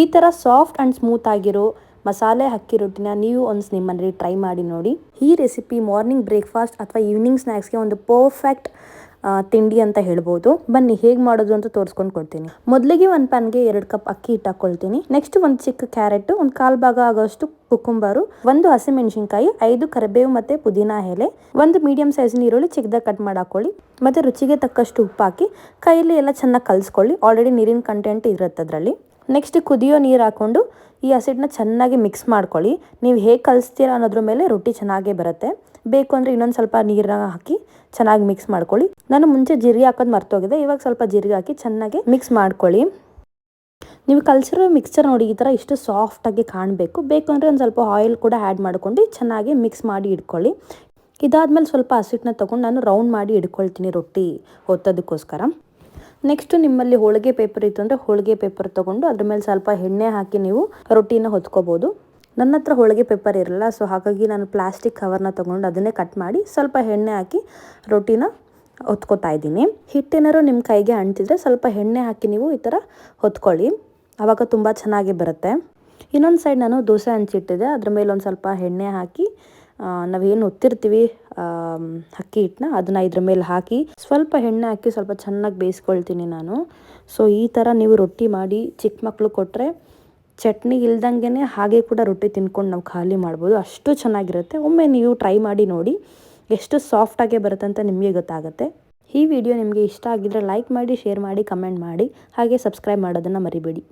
ಈ ಥರ soft and smooth ಆಗಿರೋ ಮಸಾಲೆ ಅಕ್ಕಿ ರೊಟ್ಟಿನ ನೀವು ಒಂದು ನಿಮ್ಮ ಮನೇಲಿ ಟ್ರೈ ಮಾಡಿ ನೋಡಿ. ಈ ರೆಸಿಪಿ ಮಾರ್ನಿಂಗ್ ಬ್ರೇಕ್ಫಾಸ್ಟ್ ಅಥವಾ ಈವ್ನಿಂಗ್ ಸ್ನ್ಯಾಕ್ಸ್ಗೆ ಒಂದು ಪರ್ಫೆಕ್ಟ್ ತಿಂಡಿ ಅಂತ ಹೇಳ್ಬೋದು. ಬನ್ನಿ ಹೇಗೆ ಮಾಡೋದು ಅಂತ ತೋರಿಸ್ಕೊಂಡು ಕೊಡ್ತೀನಿ. ಮೊದಲಿಗೆ ಒಂದು ಪ್ಯಾನ್ಗೆ ಎರಡು ಕಪ್ ಅಕ್ಕಿ ಹಿಟ್ಟು ನೆಕ್ಸ್ಟ್ ಒಂದು ಚಿಕ್ಕ ಕ್ಯಾರೆಟ್ ಒಂದು ಕಾಲು ಭಾಗ ಆಗೋಷ್ಟು ಕುಕುಂಬಾರು ಒಂದು ಹಸಿಮೆಣಸಿನ್ಕಾಯಿ, ಐದು ಕರಿಬೇವು ಮತ್ತು ಪುದೀನ ಎಲೆ, ಒಂದು ಮೀಡಿಯಂ ಸೈಜ್ ಈರುಳ್ಳಿ ಚಿಕ್ಕದಾಗಿ ಕಟ್ ಮಾಡಿ ಹಾಕೊಳ್ಳಿ ಮತ್ತೆ ರುಚಿಗೆ ತಕ್ಕಷ್ಟು ಉಪ್ಪು ಹಾಕಿ ಕೈಯಲ್ಲಿ ಎಲ್ಲ ಚೆನ್ನಾಗಿ ಕಲಿಸ್ಕೊಳ್ಳಿ. ಆಲ್ರೆಡಿ ನೀರಿನ ಕಂಟೆಂಟ್ ಇರುತ್ತೆ ಅದರಲ್ಲಿ ನೆಕ್ಸ್ಟ್ ಕುದಿಯೋ ನೀರು ಹಾಕ್ಕೊಂಡು ಈ ಹಸಿಟ್ಟನ್ನ ಚೆನ್ನಾಗಿ ಮಿಕ್ಸ್ ಮಾಡ್ಕೊಳ್ಳಿ. ನೀವು ಹೇಗೆ ಕಲಿಸ್ತೀರಾ ಅನ್ನೋದ್ರ ಮೇಲೆ ರೊಟ್ಟಿ ಚೆನ್ನಾಗೇ ಬರುತ್ತೆ. ಬೇಕು ಅಂದರೆ ಇನ್ನೊಂದು ಸ್ವಲ್ಪ ನೀರನ್ನ ಹಾಕಿ ಚೆನ್ನಾಗಿ ಮಿಕ್ಸ್ ಮಾಡ್ಕೊಳ್ಳಿ. ನಾನು ಮುಂಚೆ ಜೀರಿಗೆ ಹಾಕೋದು ಮರ್ತೋಗಿದೆ. ಇವಾಗ ಸ್ವಲ್ಪ ಜೀರಿಗೆ ಹಾಕಿ ಚೆನ್ನಾಗಿ ಮಿಕ್ಸ್ ಮಾಡ್ಕೊಳ್ಳಿ. ನೀವು ಕಲ್ಸಿರೋ ಮಿಕ್ಸ್ಚರ್ ನೋಡಿ ಈ ಥರ ಇಷ್ಟು ಸಾಫ್ಟಾಗಿ ಕಾಣಬೇಕು. ಬೇಕು ಅಂದರೆ ಒಂದು ಸ್ವಲ್ಪ ಆಯಿಲ್ ಕೂಡ ಆ್ಯಡ್ ಮಾಡ್ಕೊಂಡು ಚೆನ್ನಾಗಿ ಮಿಕ್ಸ್ ಮಾಡಿ ಇಟ್ಕೊಳ್ಳಿ. ಇದಾದಮೇಲೆ ಸ್ವಲ್ಪ ಹಸಿಟ್ಟನ್ನ ತೊಗೊಂಡು ನಾನು ರೌಂಡ್ ಮಾಡಿ ಇಟ್ಕೊಳ್ತೀನಿ ರೊಟ್ಟಿ ಒತ್ತೋದಕ್ಕೋಸ್ಕರ. ನೆಕ್ಸ್ಟು ನಿಮ್ಮಲ್ಲಿ ಹೋಳಿಗೆ ಪೇಪರ್ ಇತ್ತು ಅಂದರೆ ಹೋಳಿಗೆ ಪೇಪರ್ ತಗೊಂಡು ಅದ್ರ ಮೇಲೆ ಸ್ವಲ್ಪ ಎಣ್ಣೆ ಹಾಕಿ ನೀವು ರೊಟ್ಟಿನ ಹೊತ್ಕೋಬೋದು. ನನ್ನ ಹತ್ರ ಹೋಳಿಗೆ ಪೇಪರ್ ಇರಲ್ಲ ಸೊ ಹಾಗಾಗಿ ನಾನು ಪ್ಲಾಸ್ಟಿಕ್ ಕವರ್ನ ತಗೊಂಡು ಅದನ್ನೇ ಕಟ್ ಮಾಡಿ ಸ್ವಲ್ಪ ಎಣ್ಣೆ ಹಾಕಿ ರೊಟ್ಟಿನ ಹೊತ್ಕೋತಾ ಇದ್ದೀನಿ. ಹಿಟ್ಟೇನಾರು ನಿಮ್ಮ ಕೈಗೆ ಅಂಟಿದ್ರೆ ಸ್ವಲ್ಪ ಎಣ್ಣೆ ಹಾಕಿ ನೀವು ಈ ಥರ ಹೊತ್ಕೊಳ್ಳಿ. ಆವಾಗ ತುಂಬ ಚೆನ್ನಾಗಿ ಬರುತ್ತೆ. ಇನ್ನೊಂದು ಸೈಡ್ ನಾನು ದೋಸೆ ಹಂಚಿಟ್ಟಿದ್ದೆ, ಅದ್ರ ಮೇಲೆ ಒಂದು ಸ್ವಲ್ಪ ಎಣ್ಣೆ ಹಾಕಿ ನಾವೇನು ಒತ್ತಿರ್ತೀವಿ ಅಕ್ಕಿ ಹಿಟ್ಟನ್ನ ಅದನ್ನು ಇದ್ರ ಮೇಲೆ ಹಾಕಿ ಸ್ವಲ್ಪ ಎಣ್ಣೆ ಹಾಕಿ ಸ್ವಲ್ಪ ಚೆನ್ನಾಗಿ ಬೇಯಿಸ್ಕೊಳ್ತೀನಿ ನಾನು. ಸೊ ಈ ಥರ ನೀವು ರೊಟ್ಟಿ ಮಾಡಿ ಚಿಕ್ಕ ಮಕ್ಕಳು ಕೊಟ್ಟರೆ ಚಟ್ನಿ ಇಲ್ದಂಗೆ ಹಾಗೆ ಕೂಡ ರೊಟ್ಟಿ ತಿನ್ಕೊಂಡು ನಾವು ಖಾಲಿ ಮಾಡ್ಬೋದು. ಅಷ್ಟು ಚೆನ್ನಾಗಿರುತ್ತೆ. ಒಮ್ಮೆ ನೀವು ಟ್ರೈ ಮಾಡಿ ನೋಡಿ ಎಷ್ಟು ಸಾಫ್ಟಾಗೇ ಬರುತ್ತೆ ಅಂತ ನಿಮಗೆ ಗೊತ್ತಾಗುತ್ತೆ. ಈ ವಿಡಿಯೋ ನಿಮಗೆ ಇಷ್ಟ ಆಗಿದ್ರೆ ಲೈಕ್ ಮಾಡಿ ಶೇರ್ ಮಾಡಿ ಕಮೆಂಟ್ ಮಾಡಿ. ಹಾಗೆ ಸಬ್ಸ್ಕ್ರೈಬ್ ಮಾಡೋದನ್ನು ಮರಿಬೇಡಿ.